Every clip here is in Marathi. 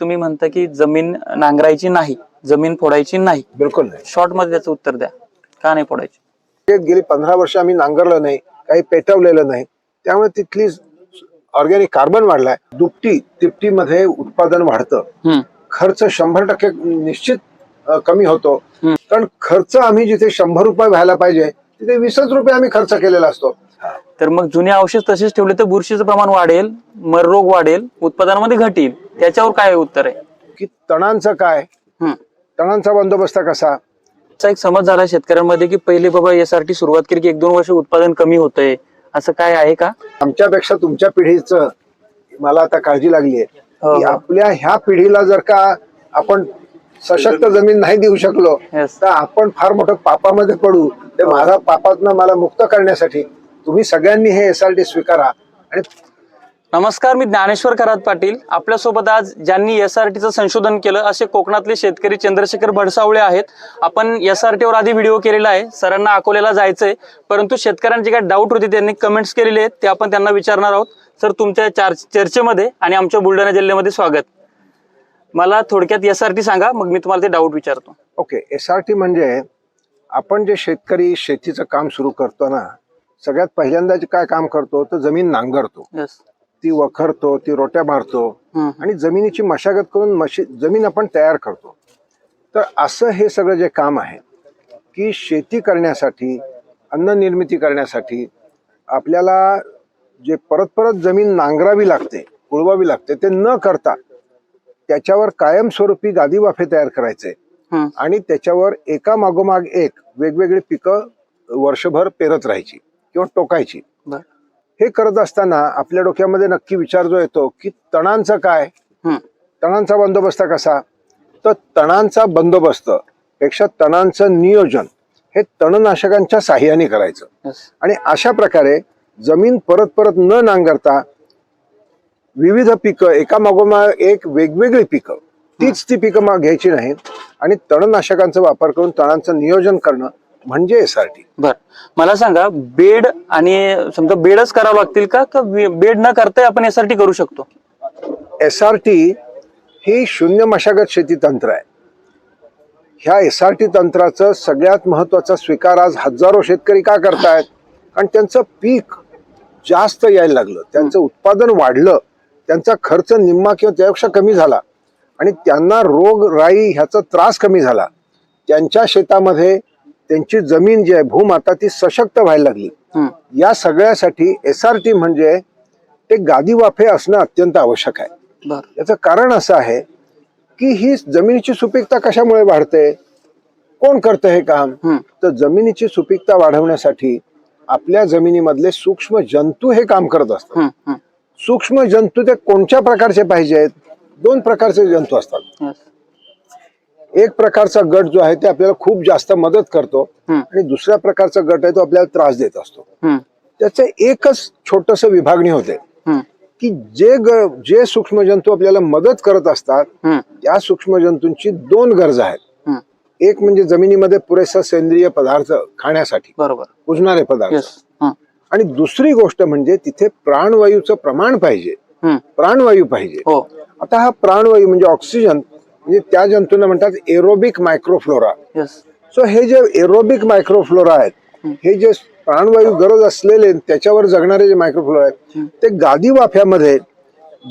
तुम्ही म्हणता की जमीन नांगरायची नाही जमीन फोडायची नाही. बिलकुल नाही. शॉर्टमध्ये त्याचं उत्तर द्या. का नाही फोडायची? ते गेली पंधरा वर्ष आम्ही नांगरलं नाही काही पेटवलेलं नाही. त्यामुळे तिथली ऑर्गॅनिक कार्बन वाढलाय दुपटी तिपटीमध्ये उत्पादन वाढतं. खर्च शंभर टक्के निश्चित अ, कमी होतो. कारण खर्च आम्ही जिथे शंभर रुपये व्हायला पाहिजे तिथे वीसच रुपये आम्ही खर्च केलेला असतो. तर मग जुने औषध तसेच ठेवले तर बुरशीचं प्रमाण वाढेल मर रोग वाढेल उत्पादनामध्ये घट येईल. त्याच्यावर काय उत्तर आहे? की तणांचं काय? हम्म. तणांचा बंदोबस्त कसा? चा एक समज झाला शेतकऱ्यांमध्ये की पहिले बाबा यासाठी सुरुवात केली की एक दोन वर्ष उत्पादन कमी होतंय. असं काय आहे का? आमच्यापेक्षा तुमच्या पिढीचं मला आता काळजी लागली आहे हो, की हो. आपल्या ह्या पिढीला जर का आपण सशक्त जमीन नाही देऊ शकलो Yes. तर आपण फार मोठं पापामध्ये पडू. ते माझा पापातनं मला मुक्त करण्यासाठी तुम्ही सगळ्यांनी हे एस आर टी स्वीकारा. आणि नमस्कार मी ज्ञानेश्वर खरात पाटील. आपल्यासोबत आज ज्यांनी एस आर टीचं संशोधन केलं असे कोकणातले शेतकरी चंद्रशेखर भडसावळे आहेत. आपण एस आर टीवर आधी व्हिडिओ केलेला आहे. सरांना अकोल्याला जायचंय. परंतु शेतकऱ्यांचे काही डाऊट होते त्यांनी कमेंट्स केलेले आहेत. ते आपण त्यांना विचारणार आहोत. सर तुमच्या चार चर्चेमध्ये आणि आमच्या बुलढाणा जिल्ह्यामध्ये स्वागत. मला थोडक्यात एस आर टी सांगा मग मी तुम्हाला ते डाऊट विचारतो. ओके एस आर टी म्हणजे आपण जे शेतकरी शेतीचं काम सुरू करतो ना सगळ्यात पहिल्यांदा जे काय काम करतो? तर जमीन नांगरतो. ती वखरतो ती रोट्या मारतो आणि जमिनीची मशागत करून मशी जमीन आपण तयार करतो. तर असं हे सगळं जे काम आहे की शेती करण्यासाठी अन्न निर्मिती करण्यासाठी आपल्याला जे परत परत जमीन नांगरावी लागते उळवावी लागते ते न करता त्याच्यावर कायमस्वरूपी गादी वाफे तयार करायचे आणि त्याच्यावर एका मागोमाग एक वेगवेगळी पिकं वर्षभर पेरत राहायची किंवा टोकायची. हे करत असताना आपल्या डोक्यामध्ये नक्की विचार जो येतो की तणांचं काय. तणांचा बंदोबस्त कसा? तर तणांचा बंदोबस्त पेक्षा तणांचं नियोजन हे तणनाशकांच्या साह्याने करायचं. आणि अशा प्रकारे जमीन परत परत न नांगरता विविध पिकं एका मागोमाग एक वेगवेगळी पिकं तीच ती पिकं मग घ्यायची नाहीत. आणि तणनाशकांचा वापर करून तणांचं नियोजन करणं म्हणजे एस आर टी बर. मला सांगा बेड आणि समजा बेडच करावं लागतील का का बे- बेड न करता आपण यासाठी करू शकतो? एस आर टी ही शून्य मशागत शेती तंत्र आहे. ह्या एस आर टी तंत्राचं सगळ्यात महत्त्वाचा स्वीकार आज हजारो शेतकरी का करतायत? कारण त्यांचं पीक जास्त यायला लागलं. त्यांचं उत्पादन वाढलं. त्यांचा खर्च निम्मा किंवा त्यापेक्षा कमी झाला. आणि त्यांना रोग राई ह्याचा त्रास कमी झाला. त्यांच्या शेतामध्ये त्यांची जमीन जी आहे भूमाता ती सशक्त व्हायला लागली. या सगळ्यासाठी एस आर टी म्हणजे ते गादी वाफे असणं अत्यंत आवश्यक आहे बर याचं कारण असं आहे की ही जमिनीची सुपीकता कशामुळे वाढते कोण करतं हे काम. तर जमिनीची सुपीकता वाढवण्यासाठी आपल्या जमिनीमधले सूक्ष्म जंतू हे काम करत असतात. सूक्ष्म जंतू ते कोणत्या प्रकारचे पाहिजेत दोन प्रकारचे जंतू असतात. एक प्रकारचा गट जो आहे ते आपल्याला खूप जास्त मदत करतो. आणि दुसऱ्या प्रकारचा गट आहे तो आपल्याला त्रास देत असतो. त्याचं एकच छोटस विभागणी होते की जे जे सूक्ष्म जंतू आपल्याला मदत करत असतात त्या सूक्ष्म जंतूंची दोन गरजा आहेत. एक म्हणजे जमिनीमध्ये पुरेसा सेंद्रिय पदार्थ खाण्यासाठी बरोबर. कुजणारे पदार्थ. आणि दुसरी गोष्ट म्हणजे तिथे प्राणवायूचं प्रमाण पाहिजे. प्राणवायू पाहिजे. हो. आता हा प्राणवायू म्हणजे ऑक्सिजन म्हणजे त्या जंतूंना म्हणतात एरोबिक मायक्रोफ्लोरा सो हे जे एरोबिक मायक्रोफ्लोरा आहेत हे जे प्राणवायू गरज असलेले त्याच्यावर जगणारे जे मायक्रोफ्लोरा आहेत ते गादी वाफ्यामध्ये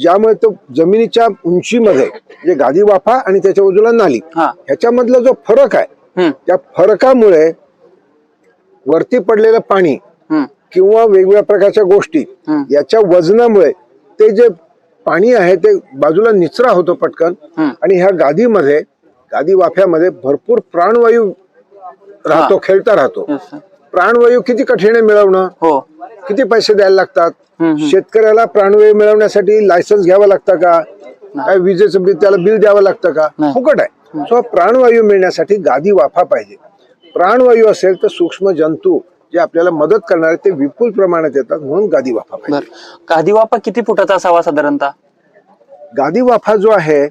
ज्यामुळे तो जमिनीच्या उंचीमध्ये जे गादी वाफा आणि त्याच्या बाजूला नाली ह्याच्यामधला जो फरक आहे त्या फरकामुळे वरती पडलेलं पाणी किंवा वेगवेगळ्या प्रकारच्या गोष्टी. याच्या वजनामुळे ते जे पाणी आहे ते बाजूला निचरा होतो पटकन. आणि ह्या गादीमध्ये गादी वाफ्यामध्ये भरपूर प्राणवायू राहतो खेळता राहतो. प्राणवायू किती कठीण आहे मिळवणं? हो. किती पैसे द्यायला लागतात. शेतकऱ्याला प्राणवायू मिळवण्यासाठी लायसन्स घ्यावं लागतं का? काय विजेचं बिल त्याला बिल द्यावं लागतं का. फुकट आहे. सो प्राणवायू मिळण्यासाठी गादी वाफा पाहिजे. प्राणवायू असेल तर सूक्ष्म जंतू जे आपल्याला मदत करणारे ते विपुल प्रमाणात येतात म्हणून गादी वाफा पाहिजे. गादी वापा किती फुटाचा असावा साधारणतः? गादी वाफा जो आहे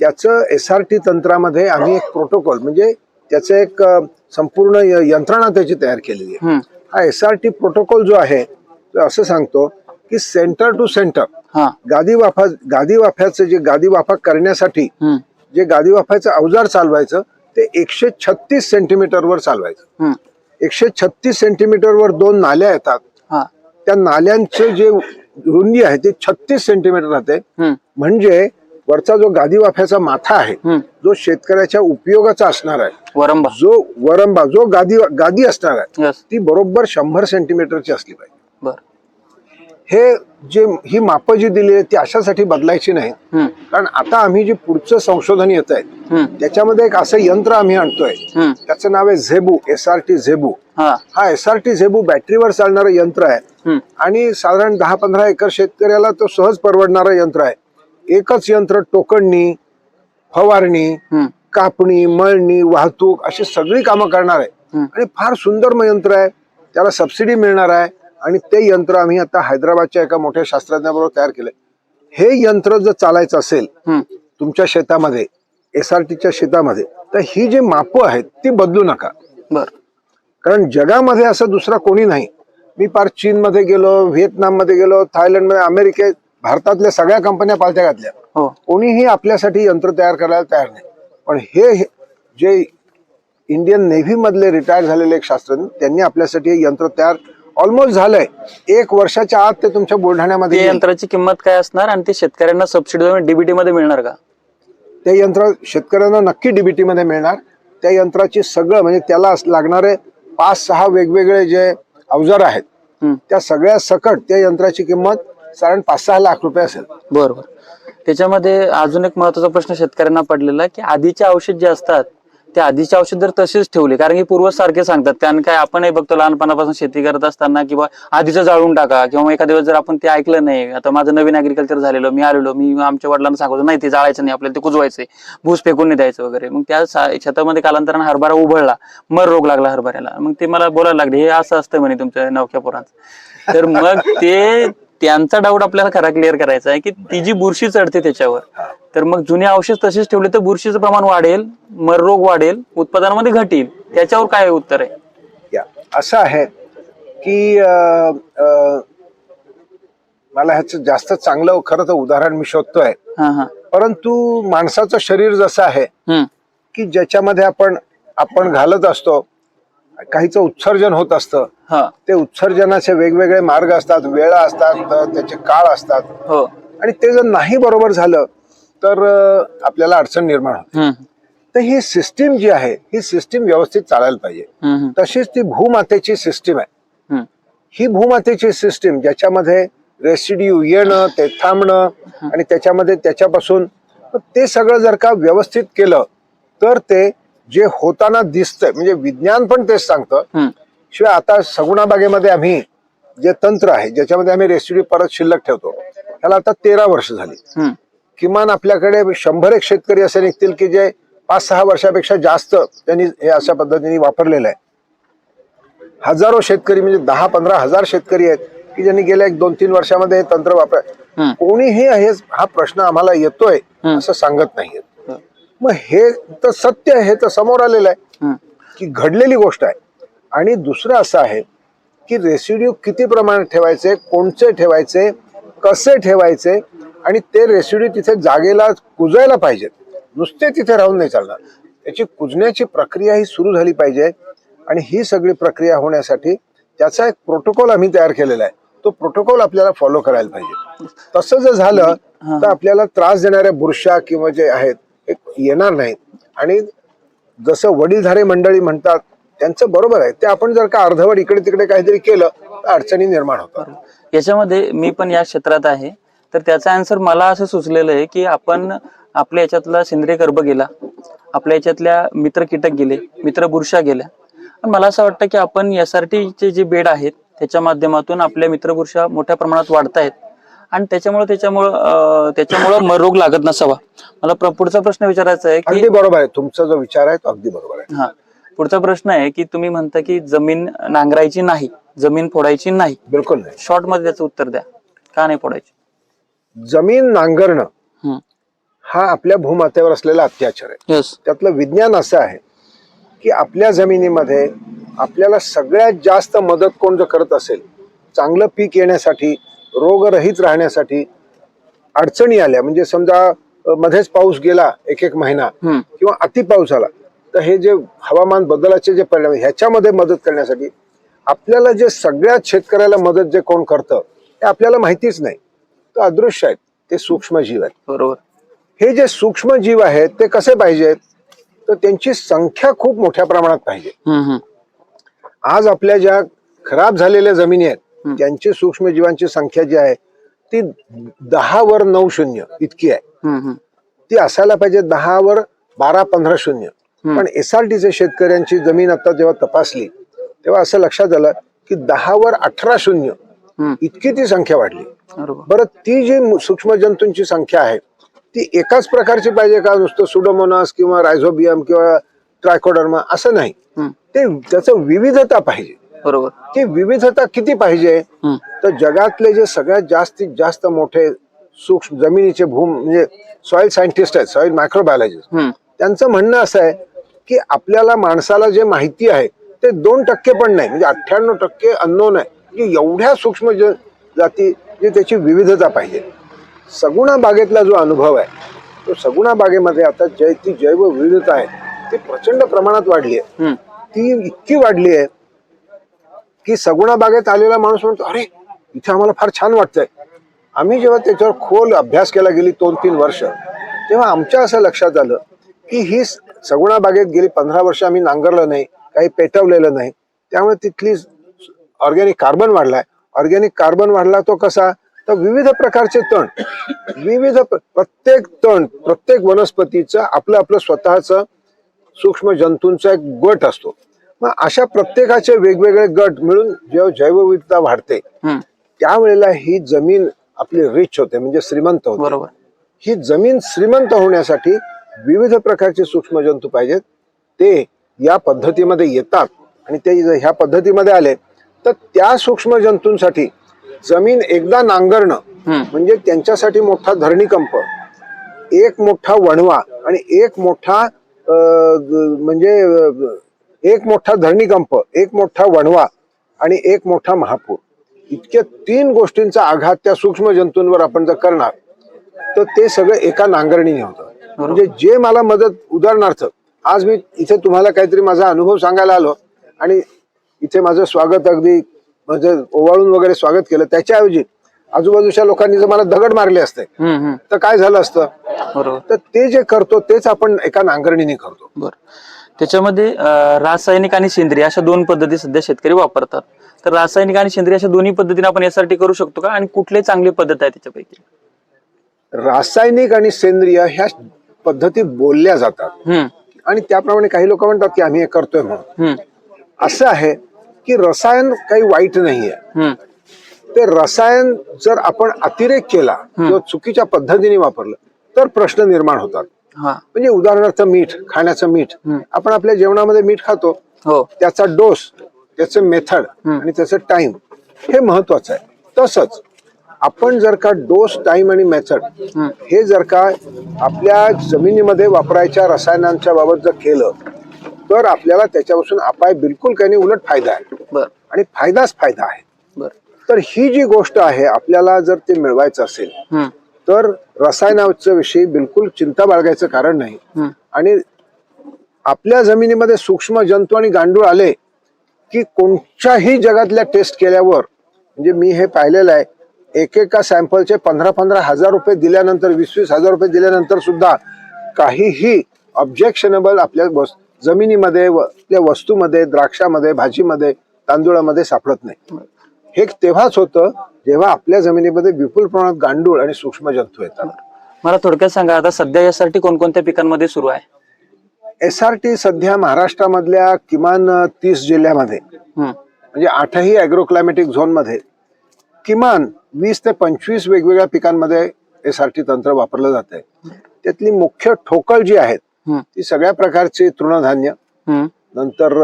त्याचं एस आर टी तंत्रामध्ये आम्ही एक प्रोटोकॉल म्हणजे त्याचं एक अ, संपूर्ण य- यंत्रणा त्याची तयार केलेली आहे. हम्म, हा एस आर टी प्रोटोकॉल जो आहे तो असं सांगतो की सेंटर टू सेंटर हा. गादी वाफा गादी वाफ्याचं जे गादी वाफा करण्यासाठी हम्म, जे गादी वाफायचं अवजार चालवायचं ते एकशे छत्तीस सेंटीमीटरवर चालवायचं. हम्म, एकशे छत्तीस सेंटीमीटरवर दोन नाल्या येतात. हा. त्या नाल्यांचे जे रुंदी आहे ते छत्तीस सेंटीमीटर राहते. म्हणजे वरचा जो गादी वाफ्याचा माथा आहे. जो शेतकऱ्याच्या उपयोगाचा असणार आहे वरंबा. जो वरंबा जो गादी गादी असणार आहे ती बरोबर शंभर सेंटीमीटरची असली पाहिजे. बर. हे जे ही मापं जी दिली आहेत ती अशासाठी बदलायची नाही कारण आता आम्ही जे पुढचं संशोधन येत आहे त्याच्यामध्ये एक असं यंत्र आम्ही आणतोय. त्याचं नाव आहे zebu S R T zebu. हा. एस आर टी झेबू बॅटरीवर चालणारं यंत्र आहे. आणि साधारण दहा पंधरा एकर शेतकऱ्याला तो सहज परवडणारं यंत्र आहे. एकच यंत्र टोकणणी फवारणी कापणी मळणी वाहतूक अशी सगळी कामं करणार आहे. आणि फार सुंदर यंत्र आहे. त्याला सबसिडी मिळणार आहे. आणि ते यंत्र आम्ही आता हैदराबादच्या एका मोठ्या शास्त्रज्ञाबरोबर तयार केलंय. हे यंत्र जर चालायचं असेल तुमच्या शेतामध्ये एस आर टीच्या शेतामध्ये तर ही जी मापं आहेत ती बदलू नका. बर. कारण जगामध्ये असं दुसरा कोणी नाही. मी पार चीनमध्ये गेलो व्हिएतनाममध्ये गेलो थायलंडमध्ये अमेरिकेत भारतातल्या सगळ्या कंपन्या पालत्या घातल्या. हो. कोणीही आपल्यासाठी यंत्र तयार करायला तयार नाही. पण हे हे- जे इंडियन नेव्ही मधले रिटायर झालेले एक शास्त्रज्ञ त्यांनी आपल्यासाठी हे यंत्र तयार ऑलमोस्ट झालंय. एक वर्षाच्या आत ते तुमच्या बुलढाण्यामध्ये ते येईल. यंत्राची किंमत काय असणार आणि ते शेतकऱ्यांना सबसिडी डीबीटी मध्ये मिळणार का? ते यंत्र शेतकऱ्यांना नक्की डीबीटी मध्ये मिळणार. त्या यंत्राची सगळं म्हणजे त्याला अस- लागणारे पाच सहा वेगवेगळे जे अवजार आहेत हम्म, त्या सगळ्या सकट त्या यंत्राची किंमत साधारण पाच सहा लाख रुपये असेल. बर बर त्याच्यामध्ये अजून एक महत्त्वाचा प्रश्न शेतकऱ्यांना पडलेला आहे की आधीचे औषध जे असतात ते आधीचे औषध जर तसेच ठेवले. कारण की पूर्वज सारखे सांगतात कारण काय आपणही बघतो लहानपणापासून शेती करत असताना किंवा आधीचं जाळून टाका किंवा एखाद्या वेळेस जर आपण ते ऐकलं नाही आता माझं नवीन अग्रिकल्चर झालेलं मी आलेलो मी आमच्या वडिलांना सांगतो नाही ते जाळायचं नाही आपल्याला ते कुजवायचंय भूस फेकून नाही द्यायचं वगैरे. मग त्या शेतामध्ये कालांतराने हरभरा उभळला मर रोग लागला हरभऱ्याला. मग ते मला बोलायला लागले हे असं असतं म्हणे तुमच्या नवख्या पोरांचं. तर मग ते त्यांचा डाऊट आपल्याला खरा क्लिअर करायचा आहे की ती जी बुरशी चढते त्याच्यावर तर मग जुने औषध तसेच ठेवले तर बुरशीचं प्रमाण वाढेल मर रोग वाढेल उत्पादनामध्ये घट येईल त्याच्यावर काय उत्तर आहे? या. असं आहे की मला ह्याचं जास्त चांगलं खरं तर उदाहरण मी शोधतोय. हा हा. परंतु माणसाचं शरीर जसं आहे की ज्याच्यामध्ये आपण आपण घालत असतो काहीचं उत्सर्जन होत असतं. हा. ते उत्सर्जनाचे वेगवेगळे मार्ग असतात वेळा असतात त्याचे काळ असतात. हो. आणि ते जर नाही बरोबर झालं तर आपल्याला अडचण निर्माण होते. तर ही सिस्टीम जी आहे ही सिस्टीम व्यवस्थित चालायला पाहिजे. तशीच ती भूमातेची सिस्टीम आहे. ही भूमातेची सिस्टीम ज्याच्यामध्ये रेसिड्यू येणं ते थांबणं आणि त्याच्यामध्ये त्याच्यापासून ते सगळं जर का व्यवस्थित केलं तर ते जे होताना दिसतंय म्हणजे विज्ञान पण तेच सांगतं शिवाय आता सगुणाबागेमध्ये आम्ही जे तंत्र आहे ज्याच्यामध्ये आम्ही रेसिड्यू परत शिल्लक ठेवतो त्याला आता तेरा वर्ष झाली किमान आपल्याकडे शंभर एक शेतकरी असे निघतील की जे पाच सहा वर्षापेक्षा जास्त त्यांनी हे अशा पद्धतीने वापरलेलं आहे हजारो शेतकरी म्हणजे दहा पंधरा हजार शेतकरी आहेत की ज्यांनी गेल्या एक दोन तीन वर्षामध्ये हे तंत्र वापर. कोणीही हे हा प्रश्न आम्हाला येतोय. असं सांगत नाहीये. मग हे तर सत्य आहे हे तर समोर आलेलं आहे. की घडलेली गोष्ट आहे. आणि दुसरं असं आहे की रेसिड्यू किती प्रमाणात ठेवायचे कोणचे ठेवायचे कसे ठेवायचे आणि ते रेसिड्यू तिथे जागेला कुजायला पाहिजेत नुसते तिथे राहून नाही चालणार. त्याची कुजण्याची प्रक्रिया ही सुरू झाली पाहिजे. आणि ही सगळी प्रक्रिया होण्यासाठी त्याचा एक प्रोटोकॉल आम्ही तयार केलेला आहे. तो प्रोटोकॉल आपल्याला फॉलो करायला पाहिजे. तसं जर झालं तर आपल्याला त्रास देणाऱ्या बुरशा किंवा जे आहेत येणार नाहीत. आणि जसं वडीलधारे मंडळी म्हणतात त्यांचं बरोबर आहे. ते आपण जर का अर्धवट इकडे तिकडे काहीतरी केलं तर अडचणी निर्माण होतात. याच्यामध्ये मी पण या क्षेत्रात आहे. तर त्याचा आन्सर मला असं सुचलेलं आहे की आपण आपल्या याच्यातला सेंद्रिय गर्भ गेला आपल्या याच्यातल्या मित्र कीटक गेले मित्र बुरशा गेल्या. मला असं वाटतं की आपण एस आर चे जे बेड आहेत त्याच्या माध्यमातून आपल्या मित्र बुरशा मोठ्या प्रमाणात वाढतायत. आणि त्याच्यामुळे त्याच्यामुळं त्याच्यामुळं रोग लागत नसावा. मला पुढचा प्रश्न विचारायचा आहे की बरोबर आहे. तुमचा जो विचार आहे तो अगदी बरोबर आहे. हा. पुढचा प्रश्न आहे की तुम्ही म्हणता की जमीन नांगरायची नाही जमीन फोडायची नाही. बिलकुल नाही. शॉर्टमध्ये त्याचं उत्तर द्या. का नाही फोडायची? जमीन नांगरणं हा. आपल्या भूमातेवर असलेला अत्याचार आहे. त्यातलं विज्ञान असं आहे की आपल्या जमिनीमध्ये आपल्याला सगळ्यात जास्त मदत कोण जर करत असेल चांगलं पीक येण्यासाठी रोगरहित राहण्यासाठी अडचणी आल्या. म्हणजे समजा मध्येच पाऊस गेला एक एक महिना. किंवा अति पाऊस आला तर हे जे हवामान बदलाचे जे परिणाम ह्याच्यामध्ये मदत करण्यासाठी आपल्याला जे सगळ्यात शेतकऱ्याला मदत जे कोण करतं ते आपल्याला माहितीच नाही. तर अदृश्य आहेत ते सूक्ष्मजीव आहेत. बरोबर. हे जे सूक्ष्मजीव आहेत ते कसे पाहिजेत? तर त्यांची संख्या खूप मोठ्या प्रमाणात पाहिजे. आज आपल्या ज्या खराब झालेल्या जमिनी आहेत त्यांची सूक्ष्मजीवांची संख्या जी आहे ती दहा वर नऊ शून्य इतकी आहे. ती असायला पाहिजे दहा वर बारा पंधरा शून्य. पण एस आर टीचे शेतकऱ्यांची जमीन आता जेव्हा तपासली तेव्हा असं लक्षात आलं की दहा वर अठरा शून्य. इतकी ती संख्या वाढली बरं ती जी सूक्ष्म जंतूंची संख्या आहे ती एकाच प्रकारची पाहिजे का नुसतं सुडोमोनास किंवा रायझोबियम किंवा ट्रायकोडर्मा असं नाही. ते त्याचं विविधता पाहिजे बरोबर ती विविधता किती पाहिजे. तर जगातले जे सगळ्यात जास्तीत जास्त मोठे सूक्ष्म जमिनीचे भूम म्हणजे सॉइल सायंटिस्ट आहेत सॉइल मायक्रोबायोलॉजिस्ट. त्यांचं म्हणणं असं आहे की आपल्याला माणसाला जे माहिती आहे ते दोन टक्के पण नाही म्हणजे अठ्ठ्याण्णव टक्के अननोन आहे म्हणजे एवढ्या सूक्ष्म ज- जाती जे त्याची विविधता पाहिजे सगुणा बागेतला जो अनुभव आहे तो सगुणा बागेमध्ये आता जै ती जैव विविधता आहे ती प्रचंड प्रमाणात वाढली आहे. ती इतकी वाढली आहे की सगुणा बागेत आलेला माणूस म्हणतो अरे इथे आम्हाला फार छान वाटतंय. आम्ही जेव्हा त्याच्यावर खोल अभ्यास केला गेली दोन तीन वर्ष तेव्हा आमच्या असं लक्षात आलं की ही सगुणा बागेत गेली पंधरा वर्ष आम्ही नांगरलं नाही काही पेटवलेलं नाही. त्यामुळे तिथली ऑर्गॅनिक कार्बन वाढलाय. ऑर्गॅनिक कार्बन वाढला तो कसा? तर विविध प्रकारचे तण. विविध प्र- प्रत्येक तण प्रत्येक वनस्पतीचं आपलं आपलं स्वतःचं सूक्ष्म जंतूंचा एक गट असतो. मग अशा प्रत्येकाचे वेगवेगळे गट मिळून जेव्हा जैवविविधता वाढते. त्यावेळेला ही जमीन आपली रिच होते म्हणजे श्रीमंत होते बरोबर ही जमीन श्रीमंत होण्यासाठी विविध प्रकारचे सूक्ष्म जंतू पाहिजेत ते या पद्धतीमध्ये येतात आणि ते जर ह्या पद्धतीमध्ये आले तर त्या सूक्ष्म जंतूंसाठी जमीन एकदा नांगरणं. म्हणजे त्यांच्यासाठी मोठा धरणीकंप एक मोठा वणवा आणि एक मोठा म्हणजे एक मोठा धरणीकंप एक मोठा वणवा आणि एक मोठा महापूर. इतक्या तीन गोष्टींचा आघात त्या सूक्ष्म जंतूंवर आपण जर करणार तर ते सगळं एका नांगरणीने होतं. म्हणजे जे मला मदत उदाहरणार्थ आज मी इथे तुम्हाला काहीतरी माझा अनुभव सांगायला आलो आणि इथे माझं स्वागत अगदी माझं ओवाळून वगैरे स्वागत केलं. त्याच्याऐवजी आजूबाजूच्या लोकांनी जर मला दगड मारले असते. तर काय झालं असतं? तर ते जे करतो तेच आपण एका नांगरणीने करतो. बर. त्याच्यामध्ये रासायनिक आणि सेंद्रिय अशा दोन पद्धती सध्या शेतकरी वापरतात. तर रासायनिक आणि सेंद्रिय अशा दोन्ही पद्धतीने आपण यासाठी करू शकतो का? आणि कुठली चांगली पद्धत आहे त्याच्यापैकी? रासायनिक आणि सेंद्रिय ह्या पद्धती बोलल्या जातात. आणि त्याप्रमाणे काही लोक म्हणतात की आम्ही हे करतोय म्हणून. असं आहे की रसायन काही वाईट नाहीये. ते रसायन जर आपण अतिरेक केला किंवा चुकीच्या पद्धतीने वापरलं तर प्रश्न निर्माण होतात. म्हणजे उदाहरणार्थ मीठ खाण्याचं मीठ. आपण आपल्या जेवणामध्ये मीठ खातो. हो. त्याचा डोस त्याचं मेथड आणि त्याचं टाइम हे महत्वाचं आहे. तसंच आपण जर का डोस टाइम आणि मेथड हे जर का आपल्या जमिनीमध्ये वापरायच्या रसायनांच्या बाबत जर केलं तर आपल्याला त्याच्यापासून अपाय बिलकुल काही नाही उलट फायदा आहे. आणि फायदाच फायदा आहे. तर ही जी गोष्ट आहे आपल्याला जर ते मिळवायचं असेल तर रसायनाच्या विषयी बिलकुल चिंता बाळगायचं कारण नाही. आणि आपल्या जमिनीमध्ये सूक्ष्म जंतू आणि गांडूळ आले की कोणत्याही जगातल्या टेस्ट केल्यावर म्हणजे मी हे पाहिलेलं आहे एकेका सॅम्पलचे पंधरा पंधरा हजार रुपये दिल्यानंतर वीस वीस हजार रुपये दिल्यानंतर सुद्धा काहीही ऑब्जेक्शनेबल आपल्या वस- जमिनीमध्ये व आपल्या वस्तूमध्ये द्राक्षामध्ये भाजीमध्ये तांदूळामध्ये सापडत नाही. हे तेव्हाच होतं जेव्हा आपल्या जमिनीमध्ये विपुल प्रमाणात गांडूळ आणि सूक्ष्म जंतू येतात. मला थोडक्यात सांगा आता सध्या यासाठी कोणकोणत्या पिकांमध्ये सुरू आहे? एस आर टी सध्या महाराष्ट्रामधल्या किमान तीस जिल्ह्यामध्ये म्हणजे आठही अॅग्रो क्लायमॅटिक झोनमध्ये किमान वीस ते पंचवीस वेगवेगळ्या पिकांमध्ये एस आर टी तंत्र वापरलं जात आहे त्यातली मुख्य ठोकळ जी आहेत ती सगळ्या प्रकारची तृणधान्य नंतर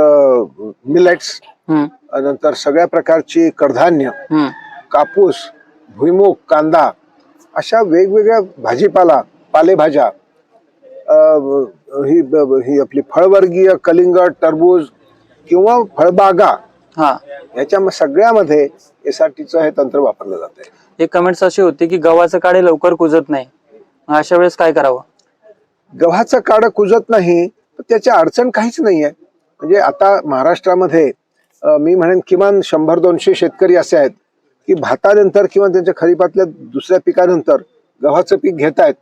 मिलेट्स नंतर सगळ्या प्रकारची कडधान्य कापूस भुईमुग कांदा अशा वेगवेगळ्या भाजीपाला पालेभाज्या ही ही आपली फळवर्गीय कलिंगड टरबूज किंवा फळबागा हा. याच्या सगळ्यामध्ये एस आर टीचं हे तंत्र वापरलं जात एक कमेंट्स अशी होती की गव्हाचं काळे लवकर कुजत नाही. अशा वेळेस काय करावं? गव्हाचं काडं कुजत नाही तर त्याची अडचण काहीच नाही आहे म्हणजे आता महाराष्ट्रामध्ये मी म्हणेन किमान शंभर दोनशे शेतकरी असे आहेत की भातानंतर किंवा त्यांच्या खरीपातल्या दुसऱ्या पिकानंतर गव्हाचं पीक घेत आहेत.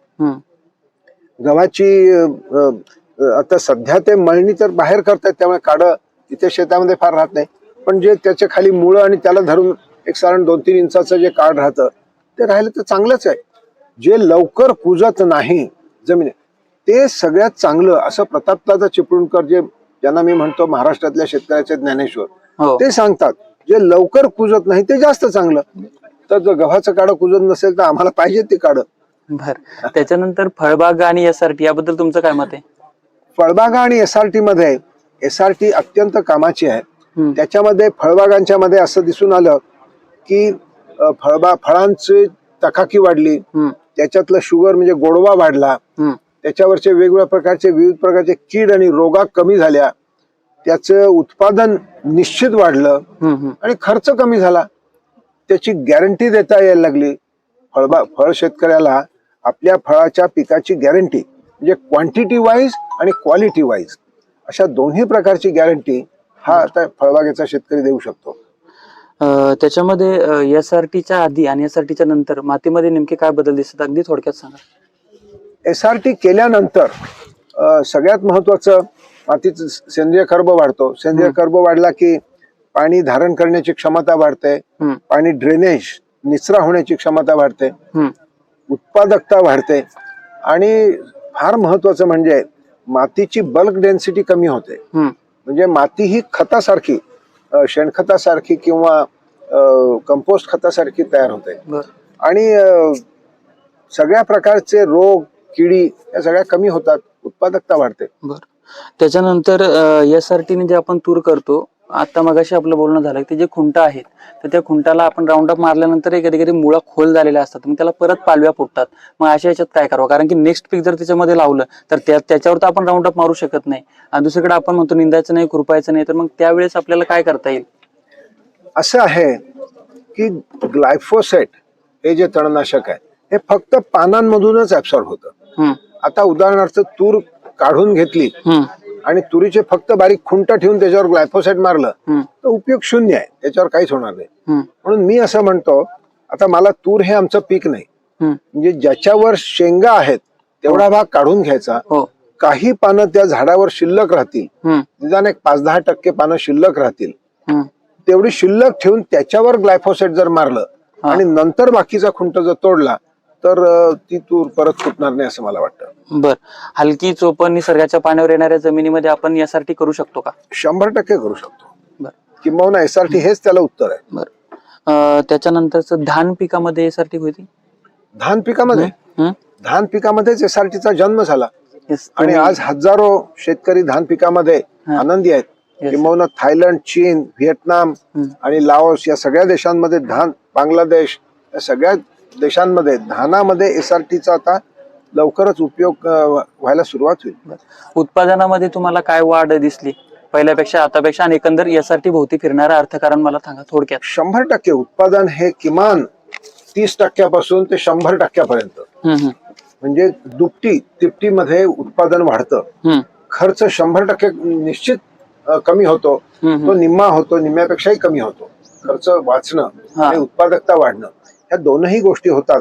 गव्हाची आता सध्या ते मळणी तर बाहेर करतायत त्यामुळे काडं तिथे शेतामध्ये फार राहत नाही. पण जे त्याच्याखाली मुळं आणि त्याला धरून एक साधारण दोन तीन इंचाचं जे काड राहतं ते राहिलं तर चांगलंच आहे. जे लवकर कुजत नाही जमीन ते सगळ्यात चांगलं असं प्रतापदादा चिपळूणकर जे ज्यांना मी म्हणतो महाराष्ट्रातल्या शेतकऱ्याचे ज्ञानेश्वर ते सांगतात. जे लवकर कुजत नाही ते जास्त चांगलं. तर जर गव्हाचं काडं कुजत नसेल तर आम्हाला पाहिजे ते काडं बर. त्याच्यानंतर फळबाग आणि एस आर टी याबद्दल तुमचं काय मत आहे? फळबागा आणि एस आर टी मध्ये एस आर टी अत्यंत कामाची आहे. त्याच्यामध्ये फळबागांच्या मध्ये असं दिसून आलं की अ, फळबा फळांची तकाकी वाढली. त्याच्यातलं शुगर म्हणजे गोडवा वाढला. त्याच्यावरचे वेगवेगळ्या प्रकारचे विविध प्रकारचे कीड आणि रोगा कमी झाल्या. त्याचं उत्पादन निश्चित वाढलं. आणि खर्च कमी झाला. त्याची गॅरंटी देता यायला लागली. फळबा फळ शेतकऱ्याला आपल्या फळाच्या पिकाची गॅरंटी म्हणजे क्वांटिटी वाईज आणि क्वालिटी वाईज अशा दोन्ही प्रकारची गॅरंटी हा आता फळबागेचा शेतकरी देऊ शकतो. त्याच्यामध्ये एस आर टीच्या आधी आणि एस आर टीच्या नंतर मातीमध्ये नेमके काय बदल दिसतात अगदी थोडक्यात सांगा. एस आर टी केल्यानंतर सगळ्यात महत्वाचं मातीचं सेंद्रिय कर्ब वाढतो. सेंद्रिय कर्ब वाढला की पाणी धारण करण्याची क्षमता वाढते. पाणी ड्रेनेज निचरा होण्याची क्षमता वाढते. उत्पादकता वाढते. आणि फार महत्वाचं म्हणजे मातीची बल्क डेन्सिटी कमी होते. म्हणजे माती ही खतासारखी शेणखतासारखी किंवा कंपोस्ट खतासारखी तयार होते. आणि सगळ्या प्रकारचे रोग किडी या सगळ्या कमी होतात. उत्पादकता वाढते. त्याच्यानंतर एस आर टीने जे आपण तूर करतो आता मगाशी आपलं बोलणं झालं की ते जे खुंटा आहेत तर त्या खुंटाला आपण राऊंड अप मारल्यानंतर कधी कधी मुळा खोल झालेल्या असतात मग त्याला परत पालव्या फुटतात. मग अशा याच्यात काय करावं? कारण की नेक्स्ट पीक जर त्याच्यामध्ये लावलं तर त्या त्याच्यावर तर आपण राऊंड अप मारू शकत नाही. आणि दुसरीकडे आपण म्हणतो निंदायचं नाही खुरपायचं नाही तर मग त्यावेळेस आपल्याला काय करता येईल? असं आहे की ग्लायफोसेट हे जे तणनाशक आहे हे फक्त पानांमधूनच ऍब्सॉर्ब होतं. आता उदाहरणार्थ तूर काढून घेतली. आणि तुरीचे फक्त बारीक खुंट ठेवून त्याच्यावर ग्लायफोसेट मारलं तर उपयोग शून्य आहे. त्याच्यावर काहीच होणार नाही. म्हणून मी असं म्हणतो आता मला तूर हे आमचं पीक नाही. म्हणजे ज्याच्यावर शेंगा आहेत तेवढा भाग काढून घ्यायचा. हो. काही पानं त्या झाडावर शिल्लक राहतील. निदान एक पाच दहा टक्के पानं शिल्लक राहतील. तेवढी शिल्लक ठेवून त्याच्यावर ग्लायफोसेट जर मारलं हा. आणि नंतर बाकीचा खुंट जर तोडला तर ती तूर परत फुटणार नाही असं मला वाटतं. बर. हलकी चोपण निसर्गाच्या पाण्यावर येणाऱ्या जमिनीमध्ये आपण यासाठी करू शकतो का? शंभर टक्के करू शकतो. बर. किंबहुना एसआरटी हेच त्याला उत्तर आहे. बर. त्याच्यानंतरच धान पिकामध्ये यासाठी होती? धान पिकामध्ये? धान पिकामध्येच एसआरटीचा जन्म झाला. आणि आज हजारो शेतकरी धान पिकामध्ये. आनंदी आहेत. किंबहुना थायलंड चीन व्हिएतनाम. आणि लाओस या सगळ्या देशांमध्ये धान बांगलादेश या सगळ्या देशांमध्ये धानामध्ये एसआरटीचा आता लवकरच उपयोग व्हायला सुरुवात होईल. उत्पादनामध्ये तुम्हाला काय वाढ दिसली? पहिल्यापेक्षा आतापेक्षा आणि एकंदर यासाठी भोवती फिरणारा अर्थकारण मला सांगा थोडक्यात. शंभर टक्के उत्पादन हे किमान तीस टक्क्यापासून ते शंभर टक्क्यापर्यंत. म्हणजे दुपटी तिपटीमध्ये उत्पादन वाढतं. खर्च शंभर टक्के निश्चित कमी होतो. तो निम्मा होतो निम्म्यापेक्षाही कमी होतो. खर्च वाचणं. आणि उत्पादकता वाढणं. ह्या दोनही गोष्टी होतात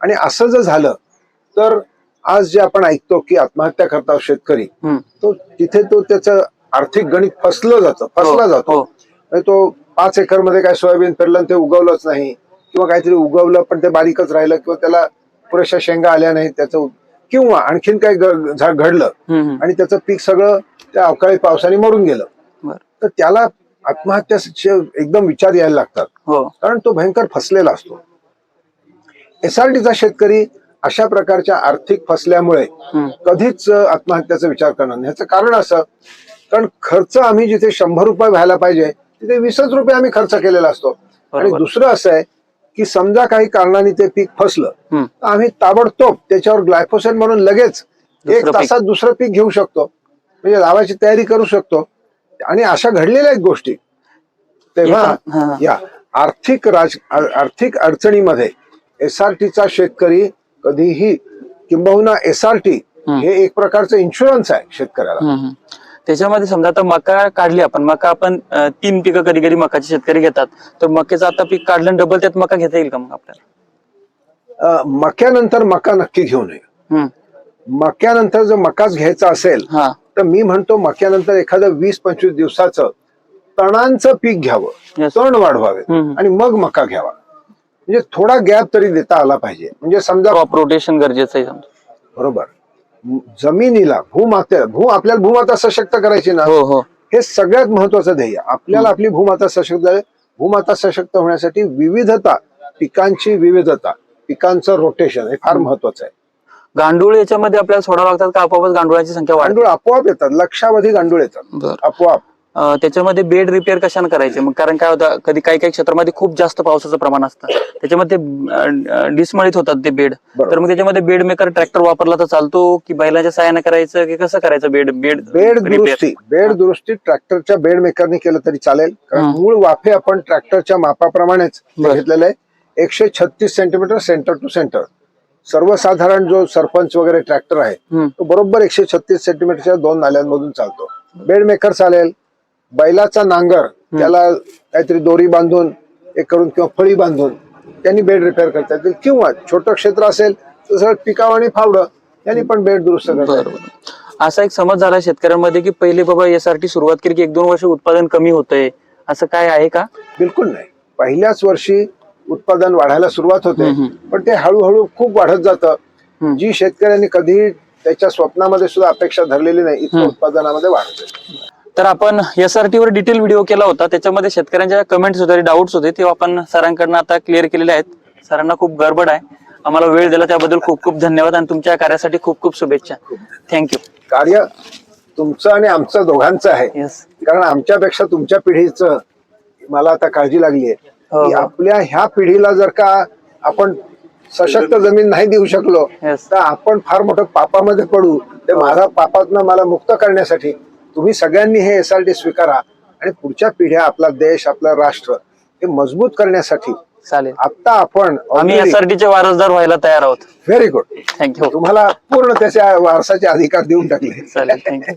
आणि असं जर झालं तर आज जे आपण ऐकतो की आत्महत्या करतात शेतकरी. तो तिथे तो त्याचं आर्थिक गणित फसलं जातं फसला हो, जातो हो. म्हणजे तो पाच एकरमध्ये काय सोयाबीन पेरलं ते उगवलंच नाही किंवा काहीतरी उगवलं पण ते बारीकच राहिलं किंवा त्याला पुरेशा शेंगा आल्या नाहीत त्याचं किंवा आणखीन काय ग- झा- घडलं. आणि त्याचं पीक सगळं त्या अवकाळी पावसाने मरून गेलं. तर त्याला आत्महत्याचे एकदम विचार यायला लागतात हो कारण तो भयंकर फसलेला असतो एसआरटीचा शेतकरी अशा प्रकारच्या आर्थिक फसल्यामुळे कधीच आत्महत्याचा विचार करणार नाही ह्याचं कारण असं कारण खर्च आम्ही जिथे शंभर रुपये व्हायला पाहिजे तिथे वीसच रुपये आम्ही खर्च केलेला असतो आणि. दुसरं असं आहे की समजा काही कारणाने ते पीक फसलं. तर आम्ही ताबडतोब त्याच्यावर ग्लायफोसेट म्हणून लगेच एक. तासात दुसरं पीक घेऊ शकतो म्हणजे लावायची तयारी करू शकतो आणि अशा घडलेल्या आहेत गोष्टी तेव्हा. या आर्थिक राज आर्थिक अडचणीमध्ये एस आर टीचा शेतकरी कधीही किंबहुना एस आर टी. हे एक प्रकारचं इन्शुरन्स आहे शेतकऱ्याला. त्याच्यामध्ये समजा आता मका काढली आपण मका आपण तीन पिकं कधी कधी मकाचे शेतकरी घेतात तर मक्याचं आता पीक काढलं डबल त्यात मका घेता येईल का मग आपल्याला मक्यानंतर मका नक्की घेऊ नये. मक्यानंतर जर मकाच घ्यायचा असेल हा तर मी म्हणतो मक्यानंतर एखादं वीस पंचवीस दिवसाचं तणांचं पीक घ्यावं. तण वाढवावे. आणि मग मका घ्यावा म्हणजे थोडा गॅप तरी देता आला पाहिजे. म्हणजे समजा क्रॉप रोटेशन गरजेचं आहे समजा. बरोबर. जमिनीला भूमाते भू आपल्याला भूमाता सशक्त करायची ना? हो हो. हे सगळ्यात महत्वाचं ध्येय. आपल्याला आपली भूमाता सशक्त भूमाता सशक्त होण्यासाठी विविधता पिकांची विविधता पिकांचं रोटेशन हे फार महत्वाचं आहे. गांडूळ याच्यामध्ये आपल्याला सोडावं लागतात का? आपोआपच गांडुळाची संख्या वाढते. गांडूळ आपोआप येतात. लक्षावधी गांडूळ येतात. बरं. आपोआप. त्याच्यामध्ये बेड रिपेअर कशाने करायचे? मग कारण काय होतं कधी काही काही क्षेत्रामध्ये खूप जास्त पावसाचं प्रमाण असतं. त्याच्यामध्ये डिसमळीत होतात ते बेड. तर मग त्याच्यामध्ये बेड मेकर ट्रॅक्टर वापरला तर चालतो की बैलाच्या सहाय्याने करायचं की कसं करायचं बेड बेड बेड दुरुस्ती बेड दुरुस्ती ट्रॅक्टरच्या बेड मेकरने केलं तरी चालेल. कारण. मूळ वाफे आपण ट्रॅक्टरच्या मापाप्रमाणेच. घेतलेले आहे. एकशे छत्तीस सेंटीमीटर सेंटर टू सेंटर. सर्वसाधारण जो सरपंच वगैरे ट्रॅक्टर आहे. तो बरोबर एकशे छत्तीस सेंटीमीटरच्या दोन नाल्यांमधून चालतो. बेड मेकर चालेल बैलाचा नांगर त्याला काहीतरी दोरी बांधून एक करून किंवा फळी बांधून त्यांनी बेड रिपेअर करता येतील किंवा छोटं क्षेत्र असेल तर सरळ पिकाव आणि फावडं यांनी पण बेड दुरुस्त करता येतील. बरोबर असा एक समज झाला शेतकऱ्यांमध्ये की पहिले बाबा यासाठी सुरुवात केली की एक दोन वर्ष उत्पादन कमी होतंय. असं काय आहे का? बिलकुल नाही. पहिल्याच वर्षी उत्पादन वाढायला सुरुवात होते पण ते हळूहळू खूप वाढत जातं. जी शेतकऱ्यांनी कधी त्याच्या स्वप्नामध्ये सुद्धा अपेक्षा धरलेली नाही इतकं उत्पादनामध्ये वाढते तर आपण एस आर वर डिटेल व्हिडिओ केला होता. त्याच्यामध्ये शेतकऱ्यांच्या कमेंट्स होते डाऊट्स होते. ते आपण सरांकडनं आता क्लिअर केलेले आहेत. सरांना खूप गडबड आहे. आम्हाला वेळ दिला त्याबद्दल खूप खूप धन्यवाद आणि तुमच्या कार्यासाठी खूप खूप शुभेच्छा. थँक्यू कार्य तुमचं आणि आमचं दोघांचं आहे. येस कारण आमच्यापेक्षा तुमच्या पिढीचं मला आता काळजी लागली आहे. हो, की हो. आपल्या ह्या पिढीला जर का आपण सशक्त जमीन नाही देऊ शकलो Yes. तर आपण फार मोठं पापामध्ये पडू. ते माझा पापातनं मला मुक्त करण्यासाठी तुम्ही सगळ्यांनी हे एस आर टी स्वीकारा आणि पुढच्या पिढ्या आपला देश आपलं राष्ट्र हे मजबूत करण्यासाठी चालेल. आता आपण आम्ही एस आर चे वारसदार व्हायला तयार आहोत. व्हेरी गुड थँक्यू तुम्हाला पूर्ण त्याच्या वारसाचे अधिकार देऊन टाकले. चालेल थँक्यू